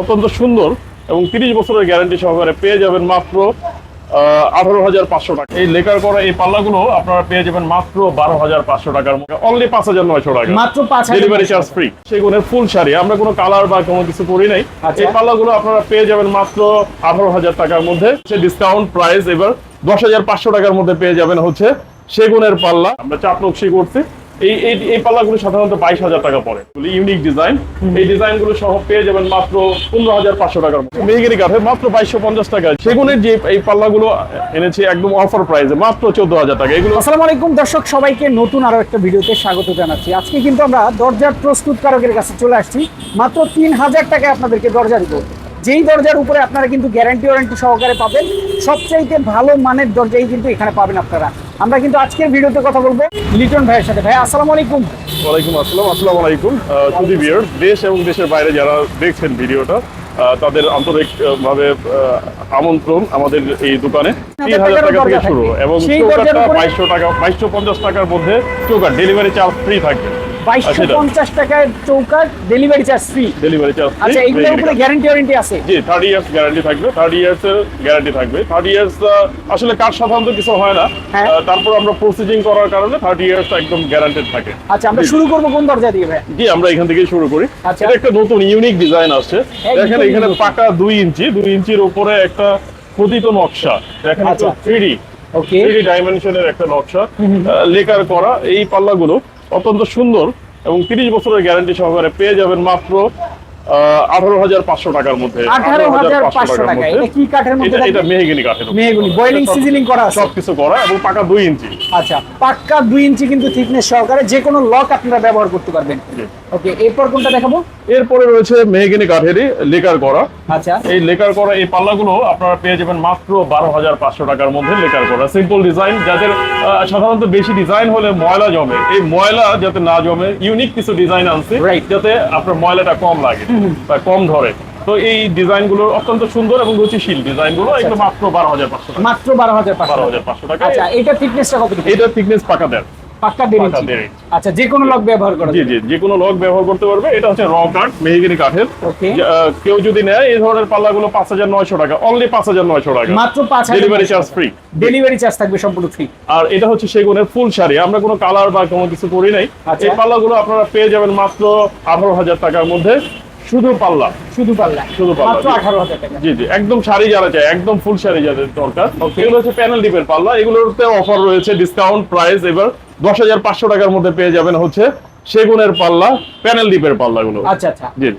অত্যন্ত সুন্দর এবং তিরিশ বছরের গ্যারান্টি সহকারে পেয়ে যাবেন মাত্র আঠারো হাজার পাঁচশো টাকা। এই লেকার করা এই পাল্লাগুলো আপনারা পেয়ে যাবেন মাত্র বারো হাজার পাঁচশো টাকার মধ্যে। অনলি পাঁচ হাজার নয়শো টাকা। মাত্র পাঁচ হাজার ডেলিভারি চার্জ ফ্রি সেগুনের ফুল শাড়ি। আমরা কোনো কালার বা কোনো কিছু করি নাই। আচ্ছা। এই পাল্লাগুলো আপনারা পেয়ে যাবেন মাত্র আঠারো হাজার টাকার মধ্যে। সে ডিসকাউন্ট প্রাইস এবার দশ হাজার পাঁচশো টাকার মধ্যে পেয়ে যাবেন হচ্ছে সেগুনের পাল্লা। আমরা চাপ নকশি করছি। এই এই এই পাল্লাগুলো সাধারণত বাইশ হাজার টাকা পড়ে। ইউনিক ডিজাইন এই ডিজাইনগুলো সহ পেয়ে যাবেন মাত্র পনেরো হাজার পাঁচশো টাকার মেহগিরি কাঠে মাত্র বাইশশো পঞ্চাশ টাকা। সেগুনের যে এই পাল্লাগুলো এনেছি একদম অফার প্রাইসে মাত্র চোদ্দ হাজার টাকা। এগুলো আসসালামু আলাইকুম দর্শক সবাইকে নতুন আরও একটা ভিডিওতে স্বাগত জানাচ্ছি। আজকে কিন্তু আমরা দরজার প্রস্তুতকারকের কাছে চলে আসছি। মাত্র তিন হাজার টাকায় আপনাদেরকে দরজা দিব। যেই দরজার উপরে আপনারা কিন্তু গ্যারান্টি ওয়ারেন্টি সহকারে পাবেন সবচাইতে ভালো মানের দরজাই কিন্তু এখানে পাবেন আপনারা। আমরা কিন্তু আজকের ভিডিওতে কথা বলব লিটন ভাইয়ের সাথে। ভাই আসসালামু আলাইকুম। ওয়ালাইকুম আসসালাম আসসালামু আলাইকুম। সুদী বিয়ার দেশ এবং দেশের বাইরে যারা দেখছেন ভিডিওটা তাদের আন্তরিক ভাবে আহ, আমন্ত্রণ আমাদের এই দোকানে। তিন হাজার টাকা থেকে শুরু এবং উপরে- বাইশশো টাকা বাইশশো পঞ্চাশ টাকার মধ্যে চৌকাট ডেলিভারি চার্জ ফ্রি থাকবে বাইশশো। পঞ্চাশ চৌকাট delivery charge free delivery charge আচ্ছা এইগুলোর উপরে গ্যারান্টি ওয়ারেন্টি আছে? জি থার্টি ইয়ার্স গ্যারান্টি থাকবে থার্টি ইয়ার্স এর গ্যারান্টি থাকবে। থার্টি ইয়ার্স আসলে কাজ সাধারণত কিছু হয় না। হ্যাঁ। তারপর আমরা প্রসিজিং করার কারণে থার্টি ইয়ার্স একদম গ্যারান্টেড থাকে। আচ্ছা আমরা শুরু করব কোন দরজা দিয়ে ভাই? জি আমরা এখান থেকে শুরু করি। আচ্ছা। এটা একটা নতুন ইউনিক ডিজাইন আসছে। দেখেন এখানে। পাকা দুই ইঞ্চি দুই ইঞ্চির উপরে একটা খোদিত নকশা। দেখেন আচ্ছা। থ্রি ওকে থ্রি ডাইমেনশনের একটা নকশা। লেকার করা এই পাল্লাগুলো। অত্যন্ত সুন্দর এবং তিরিশ বছরের গ্যারান্টি সহকারে পেয়ে যাবেন মাত্র আঠারো হাজার পাঁচশো টাকার মধ্যে। 18,500 টাকা। এটা কি কাঠের মধ্যে এটা-? মেহগিনি কাঠের। মেহগনি, boiling, করা সবকিছু করা এবং পাকা দুই ইঞ্চি। আচ্ছা পাক্কা দুই ইঞ্চি কিন্তু থিকনেস সহকারে যে কোনো লক আপনারা ব্যবহার করতে পারবেন। ওকে এরপর কোনটা দেখাবো? এরপরে রয়েছে মেহগিনি কাঠেরই লেকার করা। আচ্ছা। এই লেকার করা এই পাল্লাগুলো আপনারা পেয়ে যাবেন মাত্র বারো হাজার পাঁচশো টাকার মধ্যে লেকার করা। সিম্পল ডিজাইন যাদের সাধারণত বেশি ডিজাইন হলে ময়লা জমে। এই ময়লা যাতে না জমে ইউনিক কিছু ডিজাইন আনছি. যাতে আপনার ময়লাটা কম লাগে বা কম ধরে। তো এই ডিজাইনগুলো অত্যন্ত সুন্দর এবং রুচিশীল ডিজাইনগুলো এগুলো মাত্র বারো হাজার পাঁচশো টাকা। মাত্র বারো হাজার বারো হাজার পাঁচশো টাকা। আচ্ছা এটা থিকনেসটা কত এটা থিকনেস পাকা দেড়। পাক্কা দেড় ইঞ্চি। আচ্ছা যে কোনো লক ব্যবহার করা জি। জি যে কোনো লক ব্যবহার করতে পারবে। এটা হচ্ছে র কাঠ মেহগিনি কাঠের। কেউ যদি নেয় এই ধরনের পাল্লাগুলো পাঁচ হাজার নয়শো টাকা অনলি পাঁচ হাজার নয়শো টাকা। মাত্র পাঁচ delivery charge free delivery charge থাকবে সম্পূর্ণ ফ্রি আর এটা হচ্ছে সেগুনের ফুল শাড়ি। আমরা কোনো কালার বা কোনো কিছু করি নাই। আচ্ছা। এই পাল্লাগুলো আপনারা পেয়ে যাবেন মাত্র আঠারো হাজার টাকার মধ্যে। শুধু পাল্লা। শুধু পাল্লা। শুধু পাল্লা, মাত্র জি। আঠারো হাজার টাকা। জি জি একদম শাড়ি যারা চায় একদম ফুল শাড়ি যাদের দরকার। এগুলো হচ্ছে প্যানেল ডিপের পাল্লা। এগুলোতে অফার রয়েছে ডিসকাউন্ট প্রাইস এবার। দশ হাজার পাঁচশো টাকার মধ্যে পেয়ে যাবেন হচ্ছে সেগুনের পাল্লা প্যানেল ডিপের পাল্লাগুলো। আচ্ছা আচ্ছা। জি।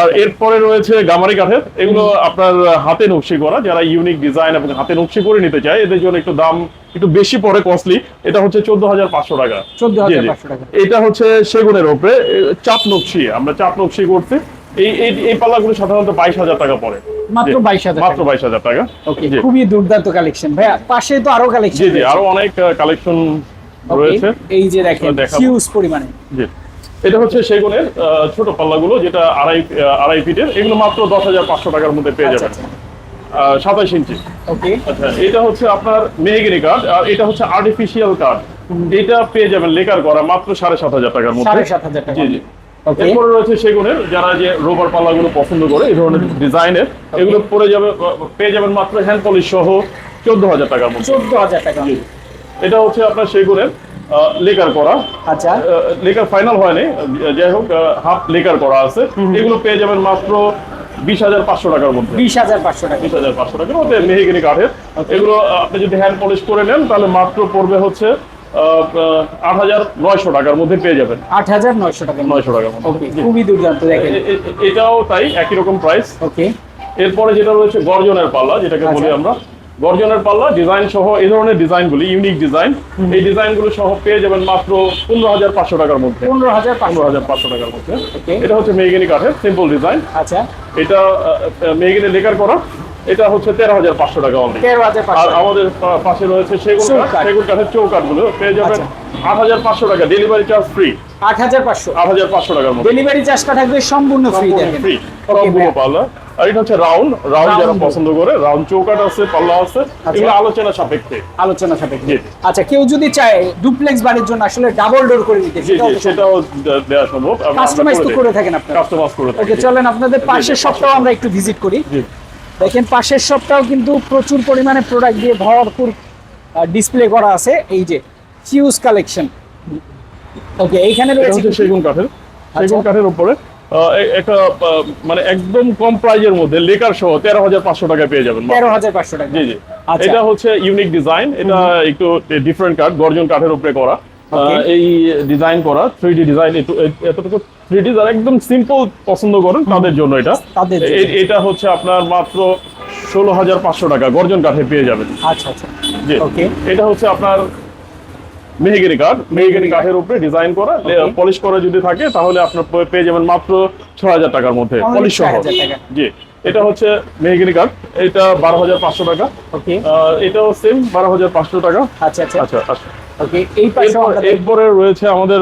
আর এরপরে রয়েছে গামারি কাঠের। এগুলো আপনার হাতে নকশি করা। যারা ইউনিক ডিজাইন এবং হাতে নকশি করে নিতে চায় এদের জন্য একটু দাম একটু বেশি পড়ে কস্টলি এটা হচ্ছে চোদ্দ হাজার পাঁচশো টাকা। 14,500 টাকা। এটা হচ্ছে সেগুনের উপরে এ, চাপ নকশি আমরা চাপ নকশি করছি। এই এই পাল্লাগুলো সাধারণত বাইশ হাজার টাকা পড়ে। মাত্র জি, 22,000 মাত্র বাইশ হাজার টাকা। খুবই দুর্দান্ত কালেকশন ভাইয়া পাশে তো আরও কালেকশন জি আরও অনেক কালেকশন রয়েছে। এই যে দেখেন হিউজ পরিমাণে। জি। এটা হচ্ছে সেগুনের ছোট পাল্লাগুলো যেটা আড়াই আড়াই ফিটের এগুলো মাত্র দশ হাজার পাঁচশো টাকার মধ্যে পেয়ে আচ্ছা যাবেন। সাতাইশ ইঞ্চি। ওকে আচ্ছা এটা হচ্ছে আপনার মেহগিনি কার্ড আর এটা হচ্ছে আর্টিফিশিয়াল কার্ড এটা পেয়ে যাবেন লেকার করা মাত্র সাড়ে সাত হাজার টাকার মধ্যে। সাড়ে সাত হাজার টাকা। জি জি। এরপরে রয়েছে সেগুনের যারা যে রোবার পাল্লাগুলো পছন্দ করে এই ধরনের ডিজাইনের এগুলো পরে যাবে পেয়ে যাবেন মাত্র হ্যান্ড পলিশ সহ চোদ্দ হাজার টাকার মধ্যে। চোদ্দ হাজার টাকা। এটা হচ্ছে আপনার সেগুনের লেকার করা। আচ্ছা। লেকার ফাইনাল হয়নি যাই হোক হাফ লেকার করা আছে। এগুলো পেয়ে যাবেন মাত্র বিশ হাজার পাঁচশো টাকার মধ্যে। বিশ হাজার পাঁচশো টাকা। বিশ হাজার পাঁচশো টাকা ওতে মেহগিনি কাঠের। এগুলো আপনি যদি হ্যান্ড পলিশ করে নেন তাহলে মাত্র পড়বে হচ্ছে আট হাজার নয়শো টাকার মধ্যে পেয়ে যাবেন। আট হাজার নয়শো টাকা নয়শো টাকার মধ্যে। খুবই দুর্দান্ত দেখেন। এটাও তাই একই রকম প্রাইস ওকে এরপরে যেটা রয়েছে গর্জনের পাল্লা যেটাকে বলি আচ্ছা। আমরা। গর্জনের পাল্লা ডিজাইন সহ এই ধরনের ডিজাইন ডিজাইনগুলি ইউনিক ডিজাইন এই ডিজাইনগুলো সহ পেয়ে যাবেন মাত্র পনেরো হাজার পাঁচশো টাকার মধ্যে। পনেরো হাজার পনেরো হাজার পাঁচশো টাকার মধ্যে। এটা হচ্ছে মেহগিনি কাঠের সিম্পল ডিজাইন আচ্ছা। এটা মেহগিনি লেকার করা। এটা হচ্ছে তেরো হাজার পাঁচশো টাকা অনলি আর আমাদের পাশে রয়েছে সেগুন সেগুন কাঠের চৌকাঠগুলো পেয়ে যাবেন আচ্ছা। আট হাজার পাঁচশো টাকা। ডেলিভারি চার্জ ফ্রি আট হাজার পাঁচশো। আট হাজার পাঁচশো টাকার মধ্যে। ডেলিভারি চার্জটা থাকবে সম্পূর্ণ ফ্রি ফ্রি ভাইয়া। পাল্লা। আর এটা হচ্ছে রাউন্ড রাউন্ড যারা পছন্দ করে রাউন্ড চৌকাট আছে পাল্লা আছে আচ্ছা। এগুলো আলোচনা সাপেক্ষে। আলোচনা সাপেক্ষে। আচ্ছা কেউ যদি চায় ডুপ্লেক্স বাড়ির জন্য আসলে ডাবল ডোর করে দিতে সেটাও দেওয়া সম্ভব। কাস্টমাইজ তো করে থাকেন আপনারা। কাস্টমাইজ করে ওকে চলেন আপনাদের পাশের জি। আমরা একটু ভিজিট করি। দেখেন পাশের শপটাও কিন্তু প্রচুর পরিমাণে প্রোডাক্ট দিয়ে ভরপুর ডিসপ্লে করা আছে। এই যে হিউজ কালেকশন ওকে এইখানে রয়েছে সেগুন কাঠের। সেগুন কাঠের উপরে একটা মানে একদম কম প্রাইজের মধ্যে লেকার সহ তেরো হাজার পাঁচশো টাকায় পেয়ে যাবেন তেরো হাজার পাঁচশো টাকা। জি জি। আচ্ছা। এটা হচ্ছে ইউনিক ডিজাইন এটা একটু ডিফারেন্ট কাঠ গর্জন কাঠের উপরে করা। এই ডিজাইন করা থ্রি ডি ডিজাইন এতটুকু থ্রি ডি যারা একদম সিম্পল পছন্দ করেন তাদের জন্য এটা। এটা হচ্ছে আপনার মাত্র ষোলো হাজার পাঁচশো টাকা গর্জন কাঠে পেয়ে যাবেন। আচ্ছা আচ্ছা। জি. এটা হচ্ছে আপনার মেহগিরি কাঠ মেহগিরি কাঠের উপরে ডিজাইন করা পলিশ করা যদি থাকে তাহলে আপনার পেয়ে যাবেন মাত্র ছ হাজার টাকার মধ্যে পলিশ সহ। জি এটা হচ্ছে মেহগিরি কাঠ এটা বারো হাজার পাঁচশো টাকা। এটাও সেম বারো হাজার পাঁচশো টাকা। আচ্ছা আচ্ছা। আচ্ছা আচ্ছা। এরপর রয়েছে আমাদের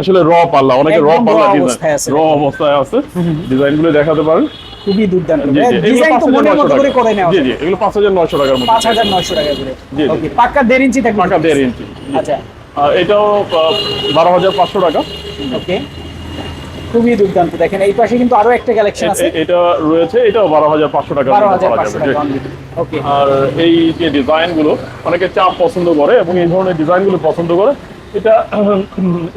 আসলে র পাল্লা অনেকে র পাল্লা ডিজাইন র অবস্থায় আছে। ডিজাইনগুলো দেখাতে পারেন। খুবই দুর্দান্ত। ডিজাইন তো মনের মতো করে করে নেওয়া জি জি এগুলো পাঁচ হাজার নয়শো টাকার মধ্যে পাঁচ হাজার নয়শো টাকা করে। ওকে পাক্কা দেড় ইঞ্চি থাকবে টাকা দেড় ইঞ্চি আচ্ছা। এটাও বারো হাজার পাঁচশো টাকা। ওকে খুবই দুর্দান্ত। দেখেন এই পাশে কিন্তু আরও একটা কালেকশন আছে। এটা রয়েছে এটাও বারো হাজার পাঁচশো টাকা বারো হাজার পাঁচশো টাকা ওকে আর এই যে ডিজাইনগুলো অনেকে চাপ পছন্দ করে এবং এই ধরনের ডিজাইনগুলো পছন্দ করে। এটা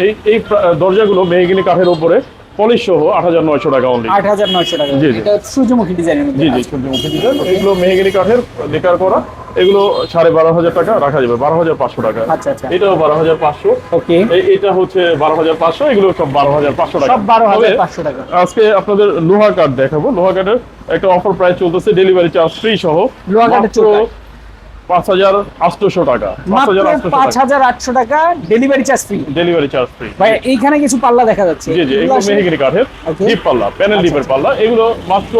এই এই দরজাগুলো মেহগিনি কাঠের উপরে পলিশ সহ আট হাজার নয়শো টাকা অনলি আট হাজার নয়শো টাকা। জি, জি। সূর্যমুখী ডিজাইনের জি জি সূর্যমুখী ডিজাইন এগুলো কাঠের করা। এগুলো সাড়ে বারো হাজার টাকা রাখা যাবে বারো হাজার পাঁচশো টাকা। আচ্ছা আচ্ছা। এটাও বারো হাজার পাঁচশো। ওকে। এই- এটা হচ্ছে বারো হাজার পাঁচশো এগুলো সব বারো হাজার পাঁচশো টাকা। সব বারো হাজার পাঁচশো টাকা। আজকে আপনাদের লোহা কাঠ দেখাবো। লোহা কাঠের একটা অফার প্রাইস চলতেছে ডেলিভারি চার্জ ফ্রি সহ। লোহা কাঠের। পাঁচ হাজার টাকা। পাঁচ হাজার আটশো টাকা। Delivery charge free delivery charge free ভাই এইখানে কিছু পাল্লা দেখা যাচ্ছে। জি জি এগুলো এগুলো কাঠের ডিপ পাল্লা প্যানেল আচ্ছা, ডিপের পাল্লা। এগুলো মাত্র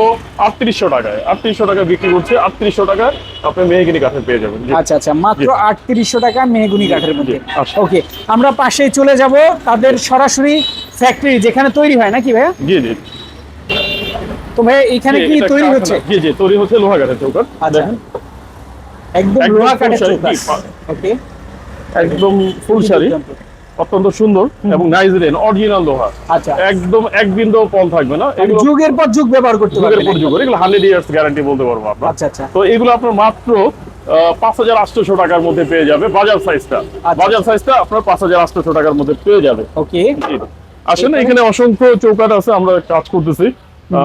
আটত্রিশশো টাকায়। আটত্রিশশো টাকা বিক্রি করছে আটত্রিশশো টাকায় আপনি মেহগিনি কাঠের পেয়ে যাবেন। আচ্ছা আচ্ছা মাত্র আটত্রিশশো টাকা মেহগুনি কাঠের মধ্যে। আচ্ছা। ওকে আমরা পাশে চলে যাব তাদের সরাসরি ফ্যাক্টরি যেখানে তৈরি হয় নাকি ভাইয়া? জি জি। তো ভাইয়া এখানে কি তৈরি হচ্ছে? জি জি তৈরি হচ্ছে লোহা কাঠের চৌকাঠ আচ্ছা। দেখেন। একদম লোহা কাঠের ওকে একদম ফুল শাড়ি অত্যন্ত সুন্দর এবং নাইজেরিয়ান অরিজিনাল লোহা। আচ্ছা। একদম এক বিন্দু পল থাকবে না। এগুলো যুগের পর যুগ ব্যবহার করতে যুগের পর যুগ এগুলো হান্ড্রেড ইয়ার্স গ্যারান্টি বলতে পারব আমরা। আচ্ছা আচ্ছা। তো এগুলো আপনার মাত্র পাঁচ হাজার আটশোশো টাকার মধ্যে পেয়ে যাবে বাজার সাইজটা আচ্ছা। বাজার সাইজটা আপনার পাঁচ হাজার আটশোশো টাকার মধ্যে পেয়ে যাবে। ওকে। আসলে এখানে অসংখ্য চৌকাট আছে আমরা কাজ করতেছি।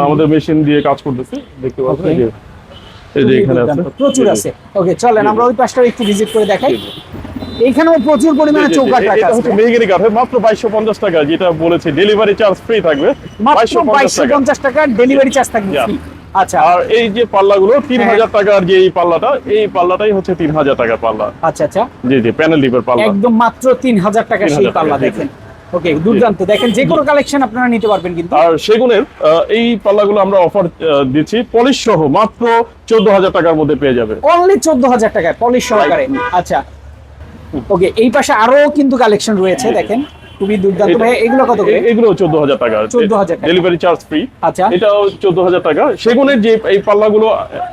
আমাদের মেশিন দিয়ে কাজ করতেছি। দেখতে পাচ্ছেন Okay. এই যে- এখানে আছে। প্রচুর। আছে। ওকে চলেন আমরা ওই পাশটা একটু ভিজিট করে দেখাই। প্রচুর পরিমাণে। চৌকাঠ এটা রাখা হচ্ছে আছে। কাঠের মাত্র বাইশশো পঞ্চাশ টাকা যেটা বলেছি ডেলিভারি চার্জ ফ্রি থাকবে। মাত্র বাইশশো পঞ্চাশ বাইশশো টাকা পঞ্চাশ ডেলিভারি চার্জ থাকবে. আচ্ছা। আর এই যে পাল্লাগুলো তিন হ্যাঁ। হাজার টাকার যে এই পাল্লাটা এই পাল্লাটাই হচ্ছে তিন হাজার টাকার পাল্লা। আচ্ছা আচ্ছা। জি জি প্যানেল ডিপের পাল্লা। একদম মাত্র তিন হাজার টাকা 3,000 সেই পাল্লা। দেখেন। ওকে দুর্দান্ত। দেখেন যে কোনো কালেকশন আপনারা নিতে পারবেন কিন্তু। আর সেগুনের এই পাল্লাগুলো আমরা অফার দিচ্ছি। পলিশ সহ মাত্র চোদ্দ হাজার টাকার মধ্যে পেয়ে যাবে। অনলি চোদ্দ হাজার টাকায় পলিশ সহকারে। আচ্ছা। ওকে এই পাশে আরও কিন্তু কালেকশন রয়েছে দেখেন। খুবই দুর্দান্ত ভাই এগুলো কত করে? এগুলো চোদ্দ হাজার টাকা। 14,000 টাকা। ডেলিভারি চার্জ ফ্রি আচ্ছা। এটাও চোদ্দ হাজার টাকা। সেগুনের যে এই পাল্লাগুলো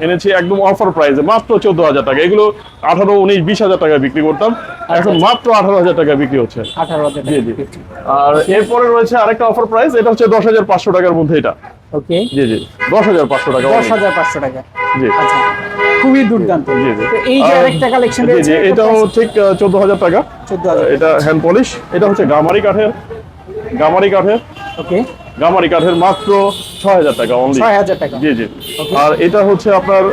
এনেছি একদম অফার প্রাইসে মাত্র চোদ্দ হাজার টাকা। এগুলো আঠারো উনিশ বিশ হাজার টাকা বিক্রি করতাম। এখন মাত্র আঠারো হাজার টাকা বিক্রি হচ্ছে। আঠারো হাজার জি জি। আর এরপরে রয়েছে আরেকটা অফার প্রাইস এটা হচ্ছে দশ হাজার পাঁচশো টাকার মধ্যে এটা। ওকে জি জি। দশ হাজার পাঁচশো টাকা। দশ হাজার পাঁচশো টাকা। জি আচ্ছা খুবই দুর্দান্ত। এই যে আর- আরেকটা কালেকশন রয়েছে এটা এটাও ঠিক চোদ্দ হাজার টাকা। চোদ্দ হাজার এটা হ্যান্ড পলিশ এটা হচ্ছে গামারি কাঠের গামারি কাঠের। ওকে গামারি কাঠের মাত্র ছয় হাজার টাকা অনলি ছয় হাজার টাকা। জি জি। আর এটা হচ্ছে আপনার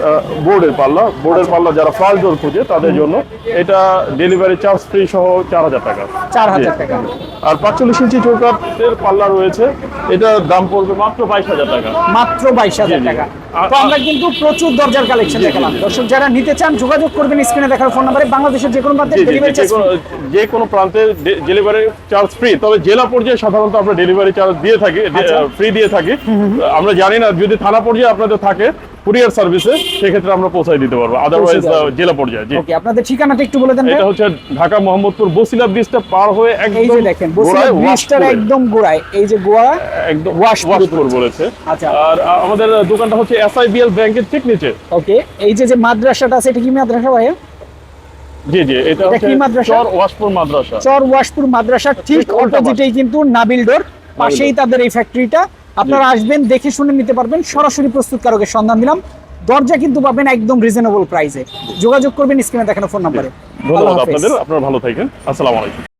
বোর্ডের পাল্লা। বোর্ডের পাল্লা যারা ফার্স্ট ডোর খুঁজে তাদের জন্য এটা ডেলিভারি চার্জ ফ্রি সহ চার হাজার টাকা। চার হাজার টাকা। আর পাঁচচল্লিশ ইঞ্চি চৌকাটের পাল্লা রয়েছে। এটার দাম পড়বে মাত্র বাইশ হাজার টাকা। মাত্র বাইশ হাজার জি, জি। টাকা। তো আমরা কিন্তু প্রচুর দরজার কালেকশন দেখালাম। দর্শক যারা নিতে চান যোগাযোগ করবেন স্ক্রিনে দেখার ফোন নাম্বারে বাংলাদেশের যে কোনো প্রান্তে ডেলিভারি যে চার্জ কোনো- যে কোনো প্রান্তে ডেলিভারি চার্জ ফ্রি তবে জেলা পর্যায়ে সাধারণত আমরা ডেলিভারি চার্জ দিয়ে থাকি আচ্ছা। ফ্রি দিয়ে থাকি। আমরা জানি না যদি থানা পর্যায়ে আপনাদের থাকে কুরিয়ার সার্ভিসে সেক্ষেত্রে আমরা পৌঁছাই দিতে পারব। আদারওয়াইজ জেলা পর্যায়ে জি। ওকে আপনাদের ঠিকানাটা একটু বলে দেন এটা হচ্ছে ঢাকা মোহাম্মদপুর বসিলা ব্রিজটা পার হয়ে এই একদম যে দেখেন বসিলা ব্রিজটার একদম গোড়ায় এই যে গোয়া একদম ওয়াশপুর ওয়াশপুর বলেছে। আচ্ছা। আর আমাদের দোকানটা হচ্ছে এসআইবিএল ব্যাংকের ঠিক নিচে। ওকে এই যে যে মাদ্রাসাটা আছে এটা কি মাদ্রাসা ভাই জি জি এটা এটা হচ্ছে মাদ্রাসা? চর ওয়াশপুর মাদ্রাসা। চর ওয়াশপুর ঠিক অপোজিটেই কিন্তু নাবিল ডোর পাশেই তাদের এই ফ্যাক্টরিটা আপনারা আসবেন দেখে শুনে নিতে পারবেন। সরাসরি প্রস্তুতকারকের সন্ধান দিলাম। দরজা কিন্তু পাবেন একদম রিজনেবল প্রাইসে যোগাযোগ করবেন স্ক্রিনে দেখানো ফোন নাম্বারে ধন্যবাদ আপনাদের। আপনারা ভালো থাকেন। আসসালামু আলাইকুম।